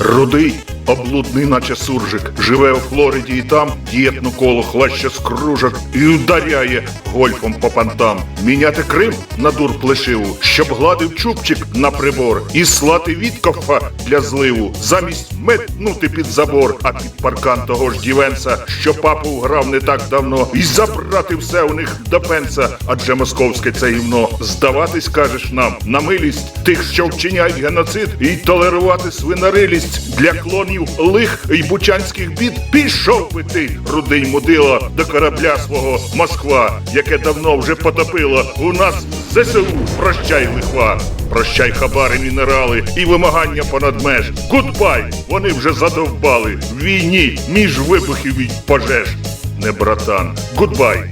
рудий облудний, наче суржик, живе у Флориді і там дієтну коло хлаще з кружок і ударяє гольфом по пантам. Міняти Крим на дур плешиву, щоб гладив чубчик на прибор і слати Віткофа для зливу, замість метнути під забор, а під паркан того ж Дівенса, що папу грав не так давно, і забрати все у них до пенса, адже московське це гівно. Здаватись, кажеш нам, на милість тих, що вчиняють геноцид, і толерувати свинарилість для клонів лих і бучанських бід. Пішов би ти, рудий мудила, до корабля свого Москва, яке давно вже потопило у нас ЗСУ. Прощай, лихва. Прощай, хабари, мінерали і вимагання понад меж. Гудбай! Вони вже задовбали в війні між вибухів і пожеж. Не братан. Гудбай.